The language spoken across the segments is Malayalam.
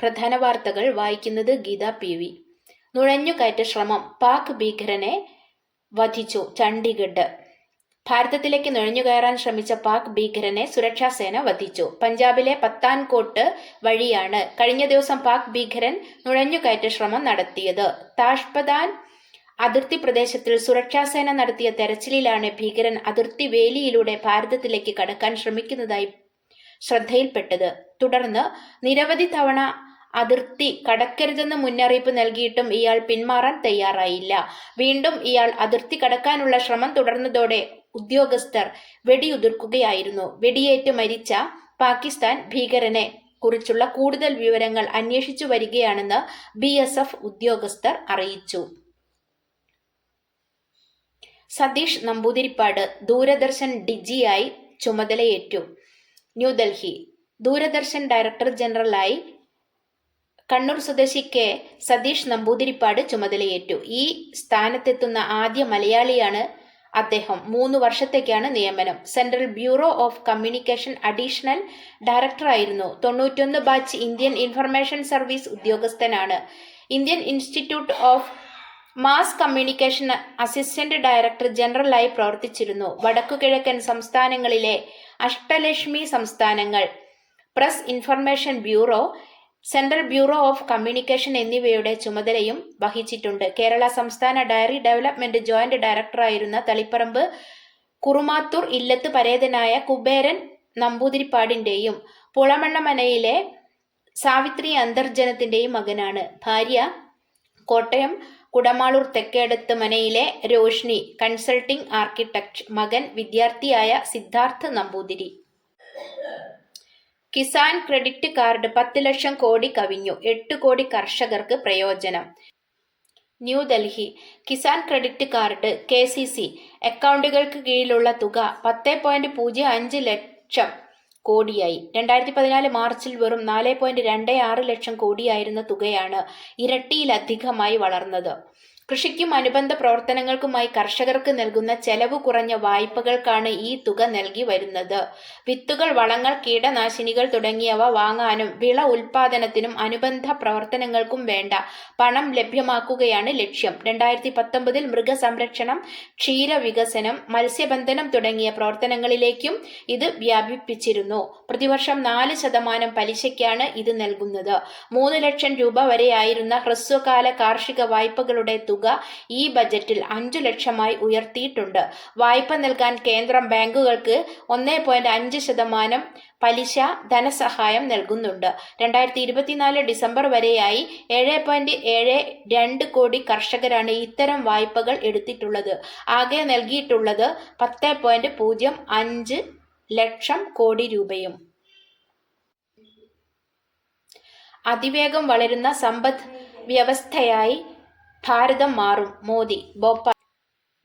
പ്രധാന വാർത്തകൾ വായിക്കുന്നത് ഗീത പി വി. നുഴഞ്ഞുകയറ്റ ശ്രമം പാക് ഭീകരനെ വധിച്ചു ചണ്ഡീഗഡ്. ഭാരതത്തിലേക്ക് നുഴഞ്ഞുകയറാൻ ശ്രമിച്ച പാക് ഭീകരനെ സുരക്ഷാസേന വധിച്ചു. പഞ്ചാബിലെ പത്താൻകോട്ട് വഴിയാണ് കഴിഞ്ഞ ദിവസം പാക് ഭീകരൻ നുഴഞ്ഞുകയറ്റ ശ്രമം നടത്തിയത്. താഷ്പദാൻ അതിർത്തി പ്രദേശത്തിൽ സുരക്ഷാസേന നടത്തിയ തെരച്ചിലിലാണ് ഭീകരൻ അതിർത്തി വേലിയിലൂടെ ഭാരതത്തിലേക്ക് കടക്കാൻ ശ്രമിക്കുന്നതായി ശ്രദ്ധയിൽപ്പെട്ടത്. തുടർന്ന് നിരവധി തവണ അതിർത്തി കടക്കരുതെന്ന് മുന്നറിയിപ്പ് നൽകിയിട്ടും ഇയാൾ പിന്മാറാൻ തയ്യാറായില്ല. വീണ്ടും ഇയാൾ അതിർത്തി കടക്കാനുള്ള ശ്രമം തുടർന്നതോടെ ഉദ്യോഗസ്ഥർ വെടിയുതിർക്കുകയായിരുന്നു. വെടിയേറ്റ് മരിച്ച പാകിസ്ഥാൻ ഭീകരനെ കുറിച്ചുള്ള കൂടുതൽ വിവരങ്ങൾ അന്വേഷിച്ചു വരികയാണെന്ന് ബി ഉദ്യോഗസ്ഥർ അറിയിച്ചു. സതീഷ് നമ്പൂതിരിപ്പാട് ദൂരദർശൻ ഡിജിയായി ചുമതലയേറ്റു. ന്യൂഡൽഹി. ദൂരദർശൻ ഡയറക്ടർ ജനറലായി കണ്ണൂർ സ്വദേശി കെ സതീഷ് നമ്പൂതിരിപ്പാട് ചുമതലയേറ്റു. ഈ സ്ഥാനത്തെത്തുന്ന ആദ്യ മലയാളിയാണ് അദ്ദേഹം. മൂന്ന് വർഷത്തേക്കാണ് നിയമനം. Central bureau of communication additional ഡയറക്ടറായിരുന്നു. തൊണ്ണൂറ്റൊന്ന് ബാച്ച് ഇന്ത്യൻ ഇൻഫർമേഷൻ സർവീസ് ഉദ്യോഗസ്ഥനാണ്. Indian institute of mass communication assistant director ജനറലായി പ്രവർത്തിച്ചിരുന്നു. വടക്കുകിഴക്കൻ സംസ്ഥാനങ്ങളിലെ അഷ്ടലക്ഷ്മി സംസ്ഥാനങ്ങൾ. Press information bureau central bureau of communication എന്നിവയുടെ ചുമതലയും വഹിച്ചിട്ടുണ്ട്. കേരള സംസ്ഥാന ഡയറി ഡെവലപ്മെന്റ് ജോയിന്റ് ഡയറക്ടറായിരുന്ന തളിപ്പറമ്പ് കുറുമാത്തൂർ ഇല്ലത്ത് പരേതനായ കുബേരൻ നമ്പൂതിരിപ്പാടിന്റെയും പുളമണ്ണമനയിലെ സാവിത്രി അന്തർജനത്തിന്റെയും മകനാണ്. ഭാര്യ കോട്ടയം കുടമാളൂർ തെക്കേടത്ത് മനയിലെ രോഷ്ണി കൺസൾട്ടിംഗ് ആർക്കിടെക്ട് മകൻ വിദ്യാർത്ഥിയായ സിദ്ധാർത്ഥ് നമ്പൂതിരി. കിസാൻ ക്രെഡിറ്റ് കാർഡ് പത്ത് ലക്ഷം കോടി കവിഞ്ഞു. എട്ട് കോടി കർഷകർക്ക് പ്രയോജനം. New Delhi Kisan credit card K C C. അക്കൗണ്ടുകൾക്ക് കീഴിലുള്ള തുക പത്ത് പോയിന്റ് പൂജ്യം അഞ്ച് ലക്ഷം കോടിയായി. രണ്ടായിരത്തി പതിനാല് മാർച്ചിൽ വെറും നാല് പോയിന്റ് രണ്ട് ആറ് ലക്ഷം കോടിയായിരുന്ന തുകയാണ് ഇരട്ടിയിലധികമായി വളർന്നത്. കൃഷിക്കും അനുബന്ധ പ്രവർത്തനങ്ങൾക്കുമായി കർഷകർക്ക് നൽകുന്ന ചെലവ് കുറഞ്ഞ വായ്പകൾക്കാണ് ഈ തുക നൽകി വരുന്നത്. വിത്തുകൾ വളങ്ങൾ കീടനാശിനികൾ തുടങ്ങിയവ വാങ്ങാനും വിള ഉൽപാദനത്തിനും അനുബന്ധ പ്രവർത്തനങ്ങൾക്കും വേണ്ട പണം ലഭ്യമാക്കുകയാണ് ലക്ഷ്യം. രണ്ടായിരത്തി പത്തൊമ്പതിൽ മൃഗസംരക്ഷണം ക്ഷീരവികസനം മത്സ്യബന്ധനം തുടങ്ങിയ പ്രവർത്തനങ്ങളിലേക്കും ഇത് വ്യാപിപ്പിച്ചിരുന്നു. പ്രതിവർഷം നാല് ശതമാനം പലിശയ്ക്കാണ് ഇത് നൽകുന്നത്. മൂന്ന് ലക്ഷം രൂപ വരെയായിരുന്ന ഹ്രസ്വകാല കാർഷിക വായ്പകളുടെ തുക ഈ ബജറ്റിൽ അഞ്ചു ലക്ഷമായി ഉയർത്തിയിട്ടുണ്ട്. വായ്പ നൽകാൻ കേന്ദ്രം ബാങ്കുകൾക്ക് ഒന്നേ പോയിന്റ് അഞ്ച് ശതമാനം പലിശ ധനസഹായം നൽകുന്നുണ്ട്. രണ്ടായിരത്തി ഇരുപത്തിനാല് ഡിസംബർ വരെയായി ഏഴ് പോയിന്റ് ഏഴ് രണ്ട് കോടി കർഷകരാണ് ഇത്തരം വായ്പകൾ എടുത്തിട്ടുള്ളത്. ആകെ നൽകിയിട്ടുള്ളത് പത്ത് പോയിന്റ് പൂജ്യം അഞ്ച് ലക്ഷം കോടി രൂപയും. അതിവേഗം വളരുന്ന സമ്പദ് വ്യവസ്ഥയായി ഭാരതം മാറും. മോദി ഭോപ്പാൽ.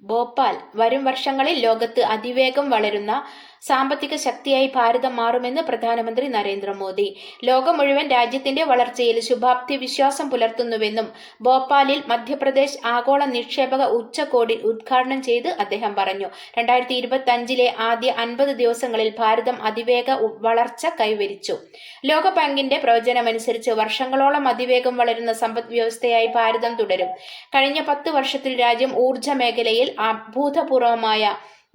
ഭോപ്പാൽ വരും വർഷങ്ങളിൽ ലോകത്ത് അതിവേഗം വളരുന്ന സാമ്പത്തിക ശക്തിയായി ഭാരതം മാറുമെന്ന് പ്രധാനമന്ത്രി നരേന്ദ്രമോദി. ലോകം മുഴുവൻ രാജ്യത്തിന്റെ വളർച്ചയിൽ ശുഭാപ്തി വിശ്വാസം പുലർത്തുന്നുവെന്നും ഭോപ്പാലിൽ മധ്യപ്രദേശ് ആഗോള നിക്ഷേപക ഉച്ചകോടി ഉദ്ഘാടനം ചെയ്ത് അദ്ദേഹം പറഞ്ഞു. രണ്ടായിരത്തി ഇരുപത്തി അഞ്ചിലെ ആദ്യ അൻപത് ദിവസങ്ങളിൽ ഭാരതം അതിവേഗ വളർച്ച കൈവരിച്ചു. ലോകബാങ്കിന്റെ പ്രവചനമനുസരിച്ച് വർഷങ്ങളോളം അതിവേഗം വളരുന്ന സമ്പദ് വ്യവസ്ഥയായി ഭാരതം തുടരും. കഴിഞ്ഞ പത്ത് വർഷത്തിൽ രാജ്യം ഊർജ മേഖലയിൽ അഭൂതപൂർവമായ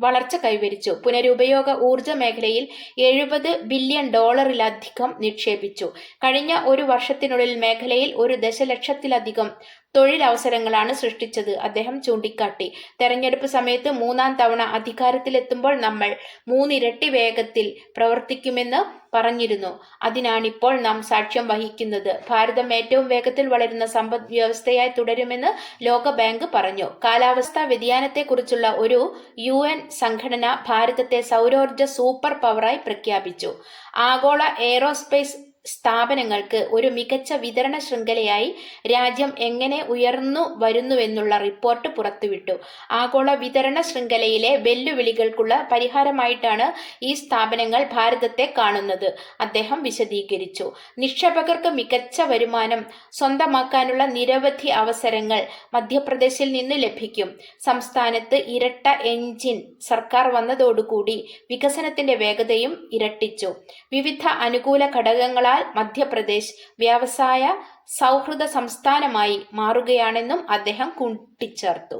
വളർച്ച കൈവരിച്ചു. പുനരുപയോഗ ഊർജ മേഖലയിൽ എഴുപത് ബില്യൺ ഡോളറിലധികം നിക്ഷേപിച്ചു. കഴിഞ്ഞ ഒരു വർഷത്തിനുള്ളിൽ മേഖലയിൽ ഒരു ദശലക്ഷത്തിലധികം തൊഴിലവസരങ്ങളാണ് സൃഷ്ടിച്ചത്. അദ്ദേഹം ചൂണ്ടിക്കാട്ടി. തെരഞ്ഞെടുപ്പ് സമയത്ത് മൂന്നാം തവണ അധികാരത്തിലെത്തുമ്പോൾ നമ്മൾ മൂന്നിരട്ടി വേഗത്തിൽ പ്രവർത്തിക്കുമെന്ന് പറഞ്ഞിരുന്നു. അതിനാണിപ്പോൾ നാം സാക്ഷ്യം വഹിക്കുന്നത്. ഭാരതം ഏറ്റവും വേഗത്തിൽ വളരുന്ന സമ്പദ് വ്യവസ്ഥയായി തുടരുമെന്ന് ലോകബാങ്ക് പറഞ്ഞു. കാലാവസ്ഥാ വ്യതിയാനത്തെക്കുറിച്ചുള്ള ഒരു യു എൻ സംഘടന ഭാരതത്തെ സൗരോർജ സൂപ്പർ പവറായി പ്രഖ്യാപിച്ചു. ആഗോള എയ്റോസ്പേസ് സ്ഥാപനങ്ങൾക്ക് ഒരു മികച്ച വിതരണ ശൃംഖലയായി രാജ്യം എങ്ങനെ ഉയർന്നു വരുന്നുവെന്നുള്ള റിപ്പോർട്ട് പുറത്തുവിട്ടു. ആഗോള വിതരണ ശൃംഖലയിലെ വെല്ലുവിളികൾക്കുള്ള പരിഹാരമായിട്ടാണ് ഈ സ്ഥാപനങ്ങൾ ഭാരതത്തെ കാണുന്നത് അദ്ദേഹം വിശദീകരിച്ചു. നിക്ഷേപകർക്ക് മികച്ച വരുമാനം സ്വന്തമാക്കാനുള്ള നിരവധി അവസരങ്ങൾ മധ്യപ്രദേശിൽ നിന്ന് ലഭിക്കും. സംസ്ഥാനത്ത് ഇരട്ട എഞ്ചിൻ സർക്കാർ വന്നതോടുകൂടി വികസനത്തിന്റെ വേഗതയും ഇരട്ടിച്ചു. വിവിധ അനുകൂല ഘടകങ്ങളാൽ ബംഗാൾ മധ്യപ്രദേശ് വ്യവസായ സൗഹൃദ സംസ്ഥാനമായി മാറുകയാണെന്നും അദ്ദേഹം കൂട്ടിച്ചേർത്തു.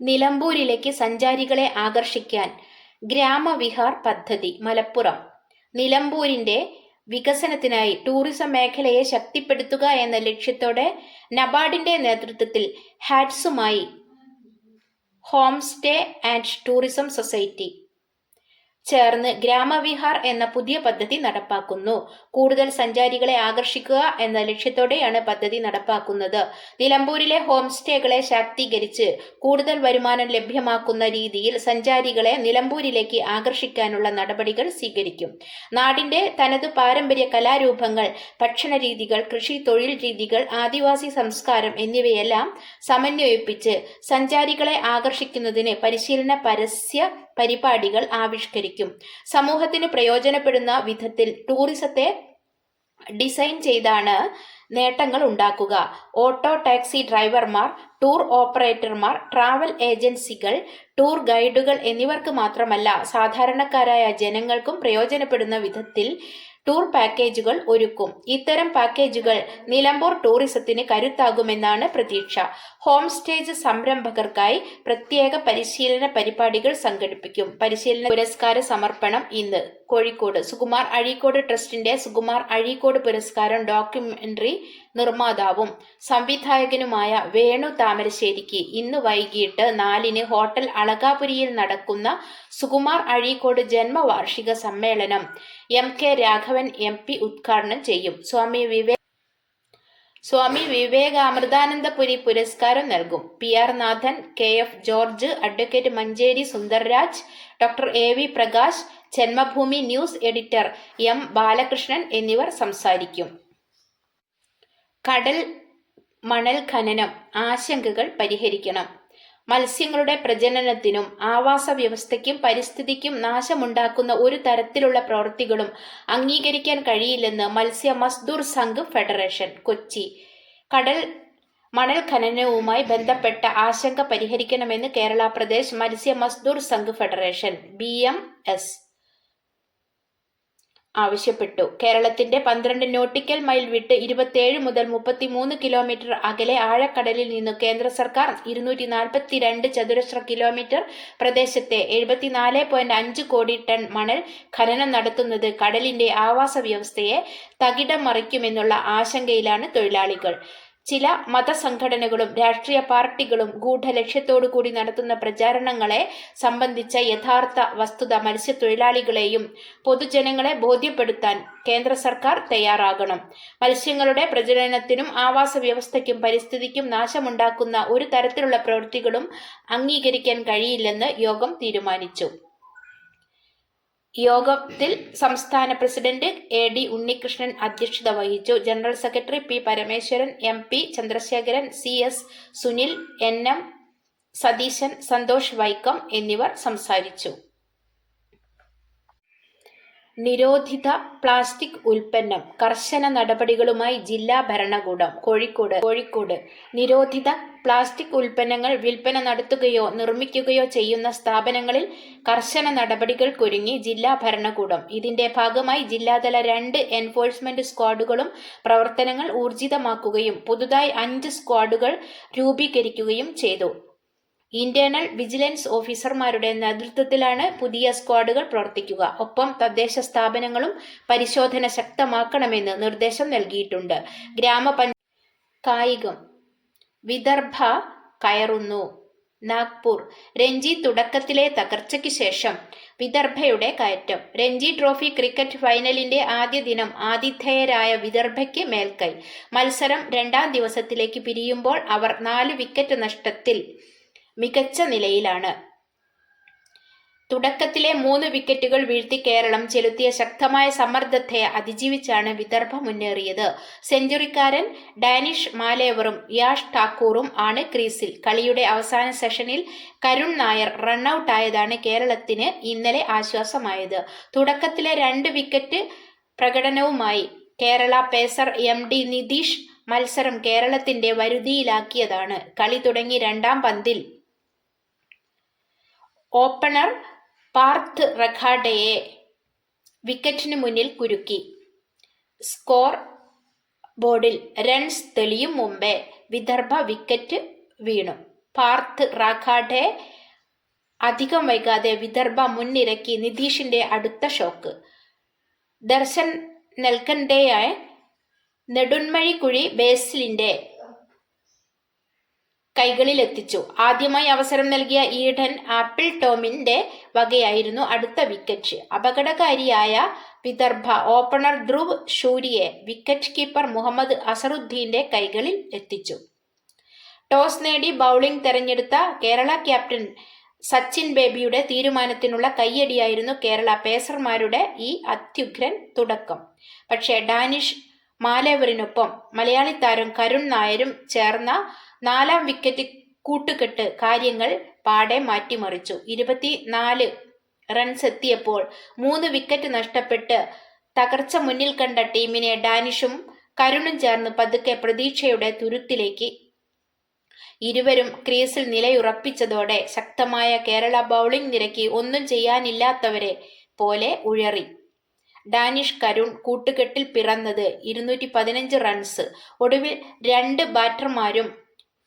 നിലമ്പൂരിലേക്ക് സഞ്ചാരികളെ ആകർഷിക്കാൻ ഗ്രാമവിഹാർ പദ്ധതി മലപ്പുറം. നിലമ്പൂരിന്റെ വികസനത്തിനായി ടൂറിസം മേഖലയെ ശക്തിപ്പെടുത്തുക എന്ന ലക്ഷ്യത്തോടെ നബാർഡിന്റെ നേതൃത്വത്തിൽ ഹാറ്റ്സുമായി home stay and tourism society ചേർന്ന് ഗ്രാമവിഹാർ എന്ന പുതിയ പദ്ധതി നടപ്പാക്കുന്നു. കൂടുതൽ സഞ്ചാരികളെ ആകർഷിക്കുക എന്ന ലക്ഷ്യത്തോടെയാണ് പദ്ധതി നടപ്പാക്കുന്നത്. നിലമ്പൂരിലെ ഹോം സ്റ്റേകളെ ശാക്തീകരിച്ച് കൂടുതൽ വരുമാനം ലഭ്യമാക്കുന്ന രീതിയിൽ സഞ്ചാരികളെ നിലമ്പൂരിലേക്ക് ആകർഷിക്കാനുള്ള നടപടികൾ സ്വീകരിക്കും. നാടിന്റെ തനത് പാരമ്പര്യ കലാരൂപങ്ങൾ ഭക്ഷണ രീതികൾ കൃഷി തൊഴിൽ രീതികൾ ആദിവാസി സംസ്കാരം എന്നിവയെല്ലാം സമന്വയിപ്പിച്ച് സഞ്ചാരികളെ ആകർഷിക്കുന്നതിന് പരിശീലന പരസ്യ പരിപാടികൾ ആവിഷ്കരിക്കും. സമൂഹത്തിന് പ്രയോജനപ്പെടുന്ന വിധത്തിൽ ടൂറിസത്തെ ഡിസൈൻ ചെയ്താണ് നേട്ടങ്ങൾ ഉണ്ടാക്കുക. ഓട്ടോ ടാക്സി ഡ്രൈവർമാർ ടൂർ ഓപ്പറേറ്റർമാർ ട്രാവൽ ഏജൻസികൾ ടൂർ ഗൈഡുകൾ എന്നിവർക്ക് മാത്രമല്ല സാധാരണക്കാരായ ജനങ്ങൾക്കും പ്രയോജനപ്പെടുന്ന വിധത്തിൽ ടൂർ പാക്കേജുകൾ ഒരുക്കും. ഇത്തരം പാക്കേജുകൾ നിലമ്പൂർ ടൂറിസത്തിന് കരുത്താകുമെന്നാണ് പ്രതീക്ഷ. ഹോം സ്റ്റേജ് സംരംഭകർക്കായി പ്രത്യേക പരിശീലന പരിപാടികൾ സംഘടിപ്പിക്കും. പരിശീലന പുരസ്കാര സമർപ്പണം ഇന്ന്. കോഴിക്കോട് സുകുമാർ അഴീക്കോട് ട്രസ്റ്റിന്റെ സുകുമാർ അഴീക്കോട് പുരസ്കാരം ഡോക്യുമെന്ററി നിർമ്മാതാവും. സംവിധായകനുമായ വേണു താമരശ്ശേരിക്ക് ഇന്ന് വൈകിട്ട് നാലിന് ഹോട്ടൽ അളകാപുരിയിൽ നടക്കുന്ന സുകുമാർ അഴീക്കോട് ജന്മവാർഷിക സമ്മേളനം M K Raghavan M P ഉദ്ഘാടനം ചെയ്യും. സ്വാമി വിവേക് സ്വാമി വിവേകാമൃതാനന്ദപുരി പുരസ്കാരം നൽകും. P R Nathan K F George advocate Manjeri Sundarraj doctor A V Prakash Janmabhumi news editor M Balakrishnan എന്നിവർ സംസാരിക്കും. കടൽ മണൽ ഖനനം ആശങ്കകൾ പരിഹരിക്കണം. മത്സ്യങ്ങളുടെ പ്രജനനത്തിനും ആവാസ വ്യവസ്ഥയ്ക്കും പരിസ്ഥിതിക്കും നാശമുണ്ടാക്കുന്ന ഒരു തരത്തിലുള്ള പ്രവൃത്തികളും അംഗീകരിക്കാൻ കഴിയില്ലെന്ന് മത്സ്യ മസ്ദൂർ സംഘ് ഫെഡറേഷൻ കൊച്ചി. കടൽ മണൽ ഖനനവുമായി ബന്ധപ്പെട്ട ആശങ്ക പരിഹരിക്കണമെന്ന് Kerala Pradesh Matsya Mazdoor Sangh federation B M S. ആവശ്യപ്പെട്ടു. കേരളത്തിന്റെ പന്ത്രണ്ട് നോട്ടിക്കൽ മൈൽ വിട്ട് ഇരുപത്തിയേഴ് മുതൽ മുപ്പത്തിമൂന്ന് കിലോമീറ്റർ അകലെ ആഴക്കടലിൽ നിന്ന് കേന്ദ്ര സർക്കാർ ഇരുന്നൂറ്റി നാൽപ്പത്തിരണ്ട് ചതുരശ്ര കിലോമീറ്റർ പ്രദേശത്തെ എഴുപത്തിനാല് പോയിന്റ് അഞ്ച് കോടി ടൺ മണൽ ഖനനം നടത്തുന്നത് കടലിന്റെ ആവാസ വ്യവസ്ഥയെ തകിടം മറിക്കുമെന്നുള്ള ആശങ്കയിലാണ് തൊഴിലാളികൾ. ചില മതസംഘടനകളും രാഷ്ട്രീയ പാർട്ടികളും ഗൂഢലക്ഷ്യത്തോടു കൂടി നടത്തുന്ന പ്രചാരണങ്ങളെ സംബന്ധിച്ച യഥാർത്ഥ വസ്തുത മത്സ്യത്തൊഴിലാളികളെയും പൊതുജനങ്ങളെ ബോധ്യപ്പെടുത്താൻ കേന്ദ്ര സർക്കാർ തയ്യാറാകണം. മത്സ്യങ്ങളുടെ പ്രജനനത്തിനും ആവാസ വ്യവസ്ഥയ്ക്കും പരിസ്ഥിതിക്കും നാശമുണ്ടാക്കുന്ന ഒരു തരത്തിലുള്ള പ്രവൃത്തികളും അംഗീകരിക്കാൻ കഴിയില്ലെന്ന് യോഗം തീരുമാനിച്ചു. യോഗത്തിൽ സംസ്ഥാന പ്രസിഡന്റ് എ ഡി ഉണ്ണികൃഷ്ണൻ അധ്യക്ഷത വഹിച്ചു. General secretary P Parameswaran M P Chandrasekharan C S Sunil N M Satheesan Santhosh Vaikom എന്നിവർ സംസാരിച്ചു. നിരോധിത പ്ലാസ്റ്റിക് ഉൽപ്പന്നം കർശന നടപടികളുമായി ജില്ലാ ഭരണകൂടം കോഴിക്കോട് കോഴിക്കോട് നിരോധിത പ്ലാസ്റ്റിക് ഉൽപ്പന്നങ്ങൾ വിൽപ്പന നടത്തുകയോ നിർമ്മിക്കുകയോ ചെയ്യുന്ന സ്ഥാപനങ്ങളിൽ കർശന നടപടികൾക്കൊരുങ്ങി ജില്ലാ ഭരണകൂടം. ഇതിന്റെ ഭാഗമായി ജില്ലാതല രണ്ട് എൻഫോഴ്സ്മെന്റ് സ്ക്വാഡുകളും പ്രവർത്തനങ്ങൾ ഊർജിതമാക്കുകയും പുതുതായി അഞ്ച് സ്ക്വാഡുകൾ രൂപീകരിക്കുകയും ചെയ്തു. ഇന്റേണൽ വിജിലൻസ് ഓഫീസർമാരുടെ നേതൃത്വത്തിലാണ് പുതിയ സ്ക്വാഡുകൾ പ്രവർത്തിക്കുക. ഒപ്പം തദ്ദേശ സ്ഥാപനങ്ങളും പരിശോധന ശക്തമാക്കണമെന്ന് നിർദ്ദേശം നൽകിയിട്ടുണ്ട്. ഗ്രാമപഞ്ച കായികം വിദർഭ കയറുന്നു. നാഗ്പൂർ രഞ്ജി തുടക്കത്തിലെ തകർച്ചയ്ക്ക് ശേഷം വിദർഭയുടെ കയറ്റം. രഞ്ജി ട്രോഫി ക്രിക്കറ്റ് ഫൈനലിന്റെ ആദ്യ ദിനം ആതിഥേയരായ വിദർഭയ്ക്ക് മേൽക്കൈ. മത്സരം രണ്ടാം ദിവസത്തിലേക്ക് പിരിയുമ്പോൾ അവർ നാല് വിക്കറ്റ് നഷ്ടത്തിൽ മികച്ച നിലയിലാണ്. തുടക്കത്തിലെ മൂന്ന് വിക്കറ്റുകൾ വീഴ്ത്തി കേരളം ചെലുത്തിയ ശക്തമായ സമ്മർദ്ദത്തെ അതിജീവിച്ചാണ് വിദർഭ മുന്നേറിയത്. സെഞ്ചുറിക്കാരൻ ഡാനിഷ് മാലേവറും യാഷ് ഠാക്കൂറും ആണ് ക്രീസിൽ. കളിയുടെ അവസാന സെഷനിൽ കരുൺ നായർ റണ്ണൌട്ടായതാണ് കേരളത്തിന് ഇന്നലെ ആശ്വാസമായത്. തുടക്കത്തിലെ രണ്ട് wicket പ്രകടനവുമായി Kerala pacer M D Nitheesh മത്സരം കേരളത്തിന്റെ വരുതിയിലാക്കിയതാണ്. കളി തുടങ്ങി രണ്ടാം പന്തിൽ ഓപ്പണർ പാർത്ത് റഖാഡയെ വിക്കറ്റിന് മുന്നിൽ കുരുക്കി. സ്കോർ ബോർഡിൽ റൺസ് തെളിയും മുമ്പേ വിദർഭ വിക്കറ്റ് വീണു. പാർത്ത് റാഖാഡെ അധികം വൈകാതെ വിദർഭ മുൻനിരക്കി നിതീഷിന്റെ അടുത്ത ഷോക്ക്. ദർശൻ നെൽക്കണ്ടയായ നെടുൺമഴിക്കുഴി ബേസിലിന്റെ കൈകളിലെത്തിച്ചു. ആദ്യമായി അവസരം നൽകിയ ഈഡൻ ആപ്പിൾ ടോമിന്റെ വകയായിരുന്നു അടുത്ത വിക്കറ്റ്. അപകടകാരിയായ വിദർഭ ഓപ്പണർ ധ്രുവ് ഷൂരിയെ വിക്കറ്റ് കീപ്പർ മുഹമ്മദ് അസറുദ്ദീന്റെ കൈകളിൽ എത്തിച്ചു. ടോസ് നേടി ബൗളിംഗ് തെരഞ്ഞെടുത്ത കേരള ക്യാപ്റ്റൻ സച്ചിൻ ബേബിയുടെ തീരുമാനത്തിനുള്ള കയ്യടിയായിരുന്നു കേരള പേസർമാരുടെ ഈ അത്യുഗ്രൻ തുടക്കം. പക്ഷേ ഡാനിഷ് മാലേവറിനൊപ്പം മലയാളി താരം കരുൺ നായരും ചേർന്ന നാലാം വിക്കറ്റ് കൂട്ടുകെട്ട് കാര്യങ്ങൾ പാടെ മാറ്റിമറിച്ചു. ഇരുപത്തിനാല് റൺസ് എത്തിയപ്പോൾ മൂന്ന് വിക്കറ്റ് നഷ്ടപ്പെട്ട് തകർച്ച മുന്നിൽ കണ്ട ടീമിനെ ഡാനിഷും കരുണും ചേർന്ന് പതുക്കെ പ്രതീക്ഷയുടെ തുരുത്തിലേക്ക് ഇരുവരും ക്രീസിൽ നിലയുറപ്പിച്ചതോടെ ശക്തമായ കേരള ബൗളിംഗ് നിരക്കി ഒന്നും ചെയ്യാനില്ലാത്തവരെ പോലെ ഉഴറി ഡാനിഷ് കരുൺ കൂട്ടുകെട്ടിൽ പിറന്നത് ഇരുന്നൂറ്റി പതിനഞ്ച് റൺസ് ഒടുവിൽ രണ്ട് ബാറ്റർമാരും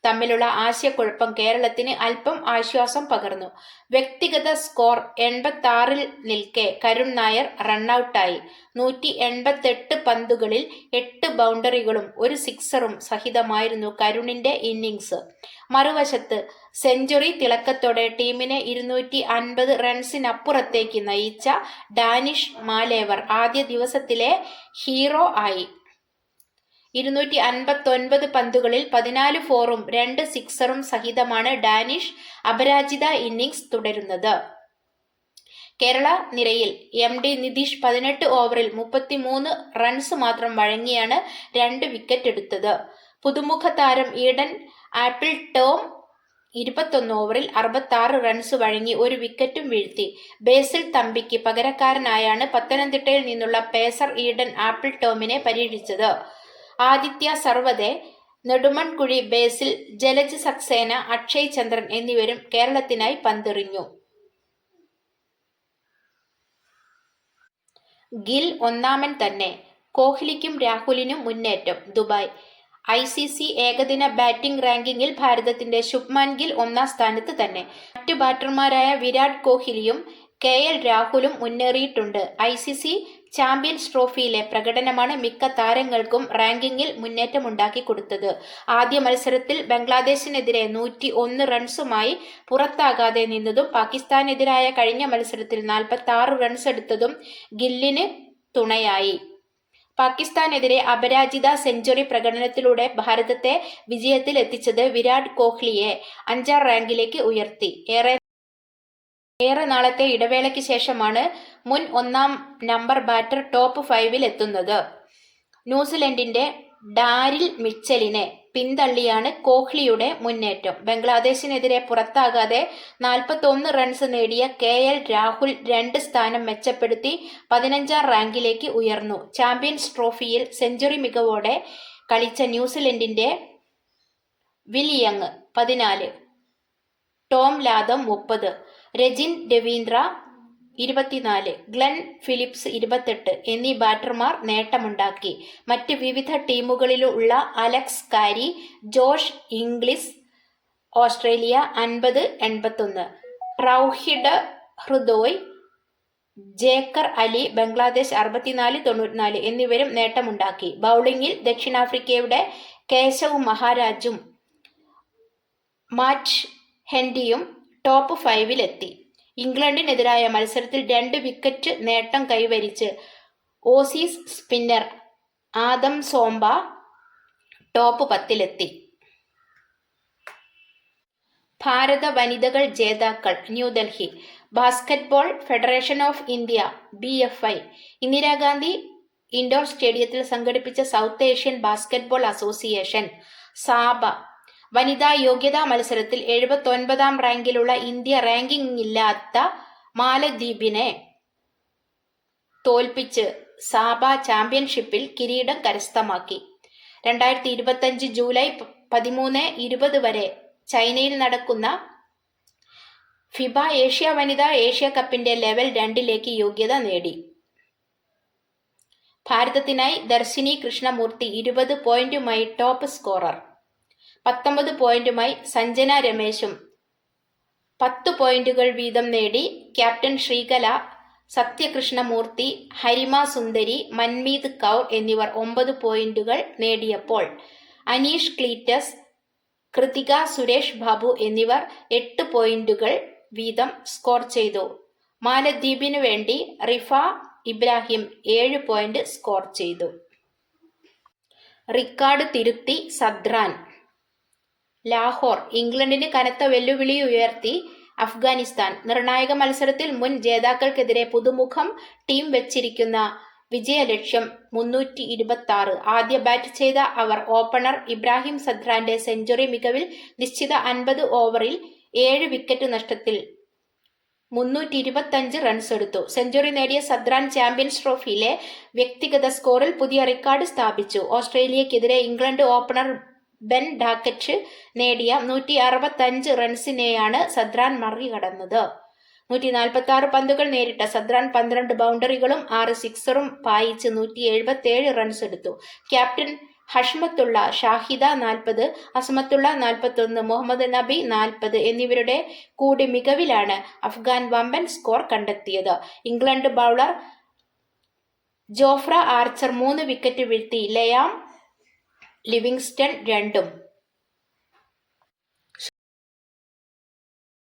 തമ്മിലുള്ള ആശയക്കുഴപ്പം കേരളത്തിന് അല്പം ആശ്വാസം പകർന്നു. വ്യക്തിഗത സ്കോർ എൺപത്തി നിൽക്കെ കരുൺ നായർ റണ്ണൌട്ടായി. നൂറ്റി എൺപത്തെട്ട് പന്തുകളിൽ എട്ട് ബൗണ്ടറികളും ഒരു സിക്സറും സഹിതമായിരുന്നു കരുണിന്റെ ഇന്നിങ്സ് മറുവശത്ത് സെഞ്ചുറി തിളക്കത്തോടെ ടീമിനെ ഇരുന്നൂറ്റി അൻപത് റൺസിനപ്പുറത്തേക്ക് നയിച്ച ഡാനിഷ് മാലേവർ ആദ്യ ദിവസത്തിലെ ഹീറോ ആയി. ഇരുന്നൂറ്റി അൻപത്തൊൻപത് പന്തുകളിൽ പതിനാല് ഫോറും രണ്ട് സിക്സറും സഹിതമാണ് ഡാനിഷ് അപരാജിത ഇന്നിംഗ്സ് തുടരുന്നത്. കേരള നിരയിൽ എം ഡി നിതീഷ് പതിനെട്ട് ഓവറിൽ മുപ്പത്തിമൂന്ന് റൺസ് മാത്രം വഴങ്ങിയാണ് രണ്ട് വിക്കറ്റ് എടുത്തത്. പുതുമുഖ താരം ഈഡൻ ആപ്പിൾ ടോം ഇരുപത്തൊന്ന് ഓവറിൽ അറുപത്താറ് റൺസ് വഴങ്ങി ഒരു വിക്കറ്റും വീഴ്ത്തി. ബേസിൽ തമ്പിക്ക് പകരക്കാരനായാണ് പത്തനംതിട്ടയിൽ നിന്നുള്ള പേസർ ഈഡൻ ആപ്പിൾ ടോമിനെ പരീക്ഷിച്ചത് ആദിത്യ സർവതെ നെടുമൺകുഴി ബേസിൽ ജലജ് സക്സേന അക്ഷയ് ചന്ദ്രൻ എന്നിവരും കേരളത്തിനായി പന്തെറിഞ്ഞു. ഗിൽ ഒന്നാമൻ തന്നെ. കോഹ്ലിക്കും രാഹുലിനും മുന്നേറ്റം. ദുബായ്. ഐ സി സി ഏകദിന ബാറ്റിംഗ് റാങ്കിങ്ങിൽ ഭാരതത്തിന്റെ ശുഭ്മാൻ ഗിൽ ഒന്നാം സ്ഥാനത്ത് തന്നെ. മറ്റു ബാറ്റർമാരായ വിരാട് കോഹ്ലിയും കെ എൽ രാഹുലും മുന്നേറിയിട്ടുണ്ട്. ഐ സി സി ചാമ്പ്യൻസ് ട്രോഫിയിലെ പ്രകടനമാണ് മിക്ക താരങ്ങൾക്കും റാങ്കിങ്ങിൽ മുന്നേറ്റമുണ്ടാക്കി കൊടുത്തത്. ആദ്യ മത്സരത്തിൽ ബംഗ്ലാദേശിനെതിരെ നൂറ്റി ഒന്ന് റൺസുമായി പുറത്താകാതെ നിന്നതും പാകിസ്ഥാനെതിരായ കഴിഞ്ഞ മത്സരത്തിൽ നാൽപ്പത്തി ആറ് റൺസ് എടുത്തതും ഗില്ലിന് തുണയായി. പാകിസ്ഥാനെതിരെ അപരാജിത സെഞ്ചുറി പ്രകടനത്തിലൂടെ ഭാരതത്തെ വിജയത്തിൽ എത്തിച്ചത് വിരാട് കോഹ്ലിയെ അഞ്ചാം റാങ്കിലേക്ക് ഉയർത്തി. ഏറെ ഏറെ നാളത്തെ ഇടവേളയ്ക്ക് ശേഷമാണ് മുൻ ഒന്നാം നമ്പർ ബാറ്റർ ടോപ്പ് ഫൈവിൽ എത്തുന്നത്. ന്യൂസിലൻഡിന്റെ ഡാരിൽ മിച്ചലിനെ പിന്തള്ളിയാണ് കോഹ്ലിയുടെ മുന്നേറ്റം. ബംഗ്ലാദേശിനെതിരെ പുറത്താകാതെ നാൽപ്പത്തൊന്ന് റൺസ് നേടിയ കെ എൽ രാഹുൽ രണ്ട് സ്ഥാനം മെച്ചപ്പെടുത്തി പതിനഞ്ചാം റാങ്കിലേക്ക് ഉയർന്നു. ചാമ്പ്യൻസ് ട്രോഫിയിൽ സെഞ്ചുറി മികവോടെ കളിച്ച ന്യൂസിലൻഡിന്റെ വിലിയങ് പതിനാല് ടോം ലാദം മുപ്പത് രജിൻ രവീന്ദ്ര ഇരുപത്തിനാല് ഗ്ലെൻ ഫിലിപ്സ് ഇരുപത്തെട്ട് എന്നീ ബാറ്റർമാർ നേട്ടമുണ്ടാക്കി. മറ്റ് വിവിധ ടീമുകളിലുള്ള Alex Carey Josh Inglis Australia അൻപത് എൺപത്തൊന്ന്. റൗഹിഡ് ഹൃദോയ് ജേക്കർ അലി ബംഗ്ലാദേശ് അറുപത്തിനാല് തൊണ്ണൂറ്റിനാല് എന്നിവരും നേട്ടമുണ്ടാക്കി. ബൗളിംഗിൽ ദക്ഷിണാഫ്രിക്കയുടെ കേശവ് മഹാരാജും മാറ്റ് ഹെൻഡിയും ടോപ്പ് ഫൈവിലെത്തി. ഇംഗ്ലണ്ടിനെതിരായ മത്സരത്തിൽ രണ്ട് വിക്കറ്റ് നേട്ടം കൈവരിച്ച് Aussies spinner Adam Zampa top പത്തിലെത്തി. ഭാരത വനിതകൾ ജേതാക്കൾ New Delhi basketball federation of India B F I Indira Gandhi indoor സ്റ്റേഡിയത്തിൽ സംഘടിപ്പിച്ച south Asian basketball association SABA വനിതാ യോഗ്യതാ മത്സരത്തിൽ എഴുപത്തൊൻപതാം റാങ്കിലുള്ള ഇന്ത്യ റാങ്കിംഗ് ഇല്ലാത്ത മാലദ്വീപിനെ തോൽപ്പിച്ച് സാബ ചാമ്പ്യൻഷിപ്പിൽ കിരീടം കരസ്ഥമാക്കി. രണ്ടായിരത്തി ഇരുപത്തഞ്ച് ജൂലൈ പതിമൂന്ന് ഇരുപത് വരെ ചൈനയിൽ നടക്കുന്ന ഫിബ ഏഷ്യ വനിതാ ഏഷ്യ കപ്പിന്റെ ലെവൽ രണ്ടിലേക്ക് യോഗ്യത നേടി. ഭാരതത്തിനായി ദർശിനി കൃഷ്ണമൂർത്തി ഇരുപത് പോയിന്റുമായി ടോപ്പ് സ്കോറർ. പത്തൊമ്പത് പോയിന്റുമായി സഞ്ജന രമേശും പത്ത് പോയിന്റുകൾ വീതം നേടി ക്യാപ്റ്റൻ ശ്രീകല സത്യകൃഷ്ണമൂർത്തി ഹരിമ സുന്ദരി മൻമീത് കൗർ എന്നിവർ ഒമ്പത് പോയിന്റുകൾ നേടിയപ്പോൾ അനീഷ് ക്ലീറ്റസ് കൃതിക സുരേഷ് ബാബു എന്നിവർ എട്ട് പോയിന്റുകൾ വീതം സ്കോർ ചെയ്തു. മാലദ്വീപിനു വേണ്ടി റിഫ ഇബ്രാഹിം ഏഴ് പോയിന്റ് സ്കോർ ചെയ്തു. റിക്കാർഡ് തിരുത്തി സദ്രാൻ ലാഹോർ ഇംഗ്ലണ്ടിന് കനത്ത വെല്ലുവിളി ഉയർത്തി അഫ്ഗാനിസ്ഥാൻ. നിർണായക മത്സരത്തിൽ മുൻ ജേതാക്കൾക്കെതിരെ പുതുമുഖം ടീം വെച്ചിരിക്കുന്ന വിജയലക്ഷ്യം മുന്നൂറ്റി ഇരുപത്തി ആറ് ആദ്യ ബാറ്റ് ചെയ്ത അവർ ഓപ്പണർ ഇബ്രാഹിം സദ്രാന്റെ സെഞ്ചുറി മികവിൽ നിശ്ചിത അൻപത് ഓവറിൽ ഏഴ് വിക്കറ്റ് നഷ്ടത്തിൽ മുന്നൂറ്റി ഇരുപത്തഞ്ച് റൺസ് എടുത്തു. സെഞ്ചുറി നേടിയ സദ്രാൻ ചാമ്പ്യൻസ് ട്രോഫിയിലെ വ്യക്തിഗത സ്കോറിൽ പുതിയ റെക്കോർഡ് സ്ഥാപിച്ചു. ഓസ്ട്രേലിയക്കെതിരെ ഇംഗ്ലണ്ട് ഓപ്പണർ ബെൻ ഡാക്കറ്റ് നേടിയ നൂറ്റി അറുപത്തഞ്ച് റൺസിനെയാണ് സദ്രാൻ മറികടന്നത്. നൂറ്റി നാൽപ്പത്തി ആറ് പന്തുകൾ നേരിട്ട സദ്രാൻ പന്ത്രണ്ട് ബൗണ്ടറികളും ആറ് സിക്സറും പായിച്ച് നൂറ്റി എഴുപത്തി ഏഴ് റൺസ് എടുത്തു. ക്യാപ്റ്റൻ ഹഷ്മത്തുള്ള ഷാഹിദ നാൽപ്പത് അസ്മത്തുള്ള നാൽപ്പത്തൊന്ന് മുഹമ്മദ് നബി നാൽപ്പത് എന്നിവരുടെ കൂടി മികവിലാണ് അഫ്ഗാൻ വമ്പൻ സ്കോർ കണ്ടെത്തിയത്. ഇംഗ്ലണ്ട് ബൗളർ ജോഫ്ര ആർച്ചർ മൂന്ന് വിക്കറ്റ് വീഴ്ത്തി. ലയാം ലിവിങ്സ്റ്റൺ രണ്ടും